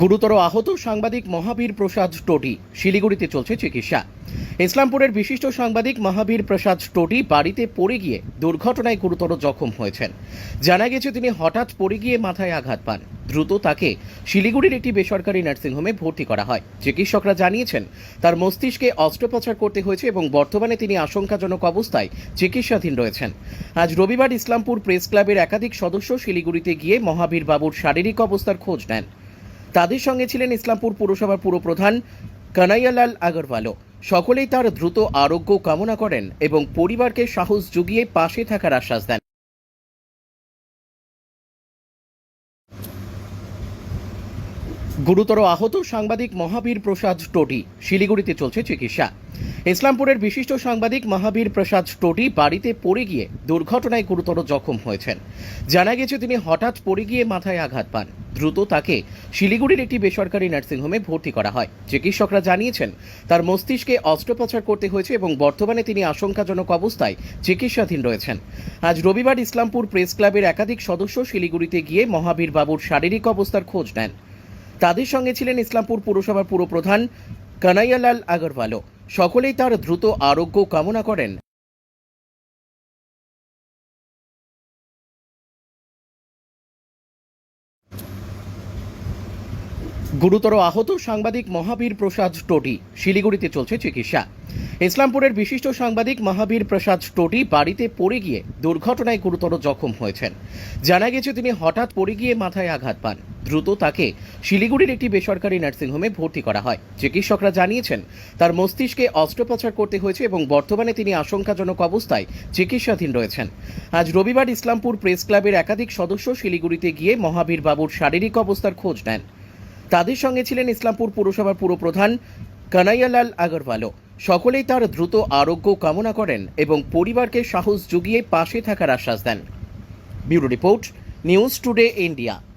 গুরুতর আহত সাংবাদিক মহাবীর প্রসাদ টোটি, শিলিগুড়িতে চলছে চিকিৎসা। ইসলামপুরের বিশিষ্ট সাংবাদিক মহাবীর প্রসাদ টোটি বাড়িতে পড়ে গিয়ে দুর্ঘটনায় গুরুতর জখম হয়েছেন। জানা গেছে তিনি হঠাৎ পড়ে গিয়ে মাথায় আঘাত পান। দ্রুত তাকে শিলিগুড়ির একটি বেসরকারি নার্সিংহোমে ভর্তি করা হয়। চিকিৎসকরা জানিয়েছেন, তার মস্তিষ্কে অস্ত্রোপচার করতে হয়েছে এবং বর্তমানে তিনি আশঙ্কাজনক অবস্থায় চিকিৎসাধীন রয়েছেন। আজ রবিবার ইসলামপুর প্রেস ক্লাবের একাধিক সদস্য শিলিগুড়িতে গিয়ে মহাবীর বাবুর শারীরিক অবস্থার খোঁজ নেন। তাদের সঙ্গে ছিলেন ইসলামপুর পুরসভার পুরপ্রধান কানাইয়ালাল আগরওয়ালও। সকলেই তার দ্রুত আরোগ্য কামনা করেন এবং পরিবারকে সাহস জুগিয়ে পাশে থাকার আশ্বাস দেন। গুরুতর আহত সাংবাদিক মহাবীর প্রসাদ টোটি, শিলিগুড়িতে চলছে চিকিৎসা। ইসলামপুরের বিশিষ্ট সাংবাদিক মহাবীর প্রসাদ টোটি বাড়িতে পড়ে গিয়ে দুর্ঘটনায় গুরুতর জখম হয়েছেন। জানা গেছে তিনি হঠাৎ পড়ে গিয়ে মাথায় আঘাত পান। দ্রুত তাকে শিলিগুড়ির একটি বেসরকারি নার্সিংহোমে ভর্তি করা হয়। চিকিৎসকরা জানিয়েছেন, তার মস্তিষ্কে অস্ত্রোপচার করতে হয়েছে এবং বর্তমানে তিনি আশঙ্কাজনক অবস্থায় চিকিৎসাধীন রয়েছেন। আজ রবিবার ইসলামপুর প্রেস ক্লাবের একাধিক সদস্য শিলিগুড়িতে গিয়ে মহাবীর বাবুর শারীরিক অবস্থার খোঁজ নেন। তাদের সঙ্গে ছিলেন ইসলামপুর পুরসভার পুরপ্রধান কানাইয়ালাল আগরওয়ালও। সকলেই তার দ্রুত আরোগ্য কামনা করেন। গুরুতর আহত সাংবাদিক মহাবীর প্রসাদ টোটি শিলিগুড়িতে চলছে চিকিৎসা। ইসলামপুরের বিশিষ্ট সাংবাদিক মহাবীর প্রসাদ টোটি বাড়িতে পড়ে গিয়ে দুর্ঘটনায় গুরুতর জখম হয়েছেন। জানা গেছে তিনি হঠাৎ পড়ে গিয়ে মাথায় আঘাত পান। দ্রুত তাকে শিলিগুড়ির একটি বেসরকারি নার্সিংহোমে ভর্তি করা হয়। চিকিৎসকরা জানিয়েছেন, তার মস্তিষ্কে অস্ত্রোপচার করতে হয়েছে এবং বর্তমানে তিনি আশঙ্কাজনক অবস্থায় চিকিৎসাধীন রয়েছেন। আজ রবিবার ইসলামপুর প্রেস ক্লাবের একাধিক সদস্য শিলিগুড়িতে গিয়ে মহাবীর বাবুর শারীরিক অবস্থার খোঁজ নেন। তাদের সঙ্গে ছিলেন ইসলামপুর পুরসভার পুরপ্রধান কানাইয়ালাল আগরওয়ালও। সকলেই তার দ্রুত আরোগ্য কামনা করেন এবং পরিবারকে সাহস জুগিয়ে পাশে থাকার আশ্বাস দেন। Bureau report, news today, India.